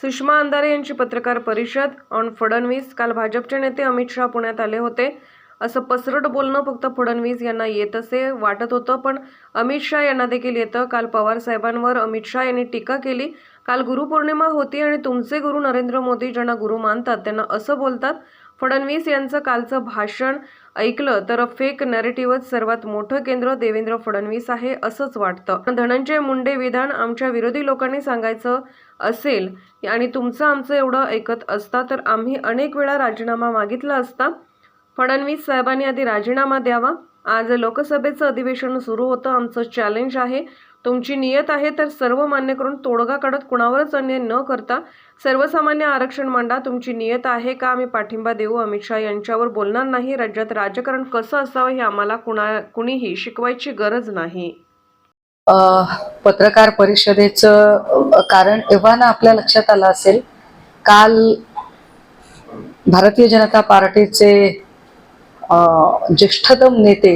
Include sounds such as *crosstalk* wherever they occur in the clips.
सुषमा अंधारे यांची पत्रकार परिषद. ऑन फडणवीस काल भाजपचे नेते अमित शहा पुण्यात आले होते. असं पसरट बोलणं फक्त फडणवीस यांना येत असे वाटत होतं पण अमित शहा यांना देखील येतं. काल पवार साहेबांवर अमित शहा यांनी टीका केली. काल गुरुपौर्णिमा होती आणि तुमचे गुरु नरेंद्र मोदी ज्यांना गुरु मानतात त्यांना असं बोलतात फडणवीस यांचं कालचं भाषण ऐकलं तर फेक नरेटिव्हच सर्वात मोठं केंद्र देवेंद्र फडणवीस आहे असंच वाटतं. धनंजय मुंडे विधान आमच्या विरोधी लोकांनी सांगायचं असेल आणि तुमचं आमचं एवढं ऐकत असता तर आम्ही अनेक वेळा राजीनामा मागितला असता. फडणवीस साहेबांनी आधी राजीनामा द्यावा. आज लोकसभेचं अधिवेशन सुरू होतं. आमचं चॅलेंज आहे. तुमची नियत आहे तर सर्व मान्य करून तोडगा काढत कुणावरच अन्याय न करता सर्वसामान्य आरक्षण मांडा. तुमची नियत आहे का? आम्ही पाठिंबा देऊ. अमित शहा यांच्यावर बोलणार नाही. राज्यात राजकारण कसं असावं हे आम्हाला कुणा कुणीही शिकवायची गरज नाही. पत्रकार परिषदेचं कारण एव्हाना आपल्या लक्षात आलं असेल काल भारतीय जनता पार्टीचे ज्येष्ठतम नेते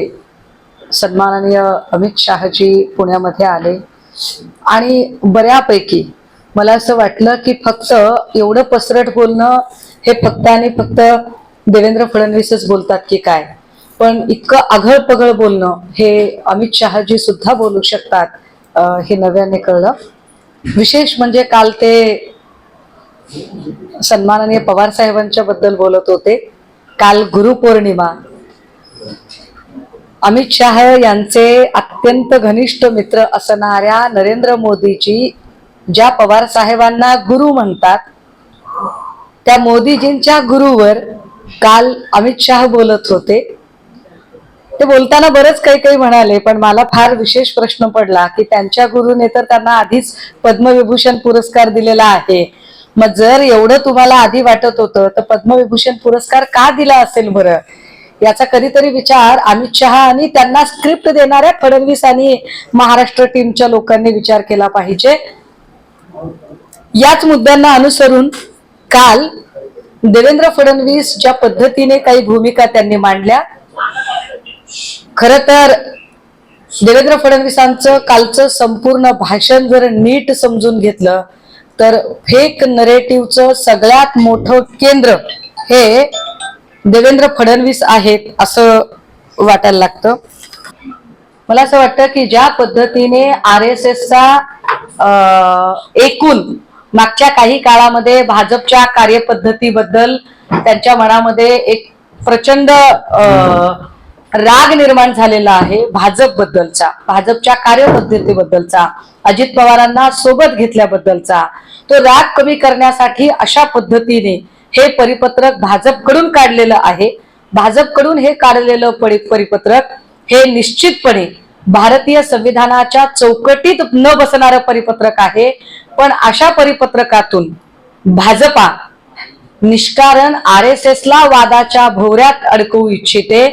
सन्माननीय अमित शहाजी पुण्यामध्ये आले. आणि बऱ्यापैकी मला असं वाटलं की फक्त एवढं पसरट बोलणं हे फक्त आणि फक्त देवेंद्र फडणवीसच बोलतात की काय? पण इतकं आघळ पगळ बोलणं हे अमित शहाजी सुद्धा बोलू शकतात हे नव्याने कळलं. विशेष म्हणजे काल ते सन्माननीय पवार साहेबांच्या बद्दल बोलत होते. काल गुरुपौर्णिमा. अमित शाह यांचे अत्यंत घनिष्ठ मित्र असणाऱ्या नरेंद्र मोदीजी ज्या पवार साहेबांना गुरु म्हणतात त्या मोदीजींच्या गुरुवर काल अमित शाह बोलत होते. ते बोलताना बरंच काही काही म्हणाले पण मला फार विशेष प्रश्न पडला की त्यांच्या गुरुने तर त्यांना आधीच पद्मविभूषण पुरस्कार दिलेला आहे. मग जर एवढं तुम्हाला आधी वाटत होतं तर पद्मविभूषण पुरस्कार का दिला असेल बरं? याचा कधीतरी विचार अमित शहा आणि त्यांना स्क्रिप्ट देणाऱ्या फडणवीस आणि महाराष्ट्र टीमच्या लोकांनी विचार केला पाहिजे. याच मुद्द्यांना अनुसरून काल देवेंद्र फडणवीस ज्या पद्धतीने काही भूमिका त्यांनी मांडल्या खर तर देवेंद्र फडणवीसांचं कालचं संपूर्ण भाषण जर नीट समजून घेतलं तर फेक नरेटिव्हचं सगळ्यात मोठं केंद्र हे देवेंद्र फडणवीस आहेत असं वाटायला लागतं. मला असं वाटतं की ज्या पद्धतीने आर एस एसचा एकूण मागच्या काही काळामध्ये भाजपच्या कार्यपद्धतीबद्दल त्यांच्या मनामध्ये एक प्रचंड राग निर्माण झालेला आहे भाजप बद्दलचा भाजपच्या कार्यपद्धतीबद्दलचा अजित पवारांना सोबत घेतल्याबद्दलचा. तो राग कमी करण्यासाठी अशा पद्धतीने हे परिपत्रक भाजपकडून काढलेलं आहे. भाजपकडून हे काढलेलं परिपत्रक हे निश्चितपणे भारतीय संविधानाच्या चौकटीत न बसणारं परिपत्रक आहे. पण अशा परिपत्रकातून भाजपा निष्कारण आर एस एस ला वादाच्या भोवऱ्यात अडकवू इच्छिते.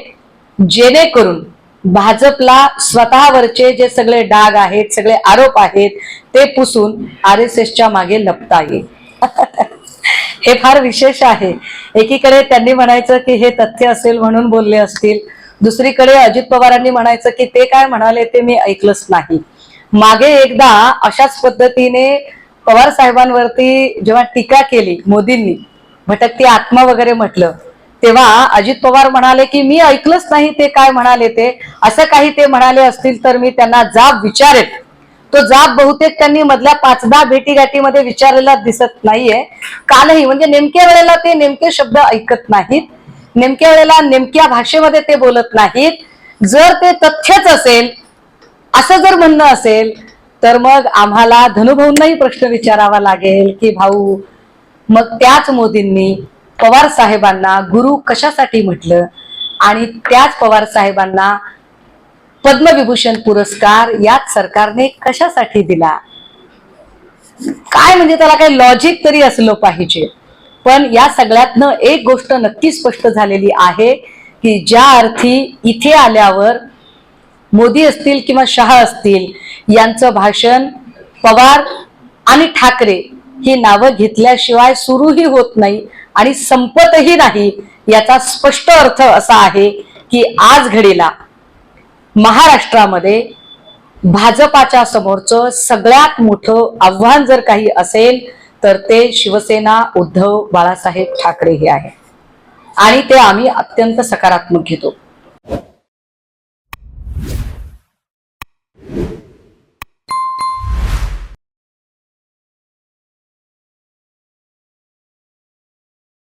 जेणेकरून भाजपला स्वतःवरचे जे सगळे डाग आहेत सगळे आरोप आहेत ते पुसून आर एस एसच्या मागे लपता येईल. *laughs* हे फार विशेष आहे. एकीकडे त्यांनी म्हणायचं की हे तथ्य असेल म्हणून बोलले असतील. दुसरीकडे अजित पवारांनी म्हणायचं की ते काय म्हणाले ते मी ऐकलंच नाही. मागे एकदा अशाच पद्धतीने पवार साहेबांवरती जेव्हा टीका केली मोदींनी भटकती आत्मा वगैरे म्हटलं तेव्हा अजित पवार म्हणाले की मी ऐकलंच नाही ते काय म्हणाले ते. असं काही ते म्हणाले असतील तर मी त्यांना जाब विचारेल तो जाब बहुतेक त्यांनी मधल्या पाच दहा भेटीगाठीमध्ये विचारलेला दिसत नाहीये. कालही म्हणजे नेमक्या वेळेला ते नेमके शब्द ऐकत नाहीत. नेमक्या वेळेला नेमक्या भाषेमध्ये ते बोलत नाहीत. जर ते तथ्यच असेल असं जर म्हणणं असेल तर मग आम्हाला धनुभाऊंनाही प्रश्न विचारावा लागेल की भाऊ मग त्याच मोदींनी पवार साहेबांना गुरु कशासाठी म्हटलं? आणि त्याच पवार साहेबांना पद्मविभूषण पुरस्कार याच सरकारने कशासाठी दिला? काय म्हणजे त्याला काही लॉजिक तरी असलं पाहिजे. पण या सगळ्यातनं एक गोष्ट नक्की स्पष्ट झालेली आहे की ज्या अर्थी इथे आल्यावर मोदी असतील किंवा शहा असतील यांचं भाषण पवार आणि ठाकरे ही नावं घेतल्याशिवाय सुरूही होत नाही. आणि संपतही नाही याचा स्पष्ट अर्थ असा आहे की आज घडीला महाराष्ट्रामध्ये भाजपाच्या समोरचं सगळ्यात मोठं आव्हान जर काही असेल तर ते शिवसेना उद्धव बाळासाहेब ठाकरे हे आहे आणि ते आम्ही अत्यंत सकारात्मक घेतो.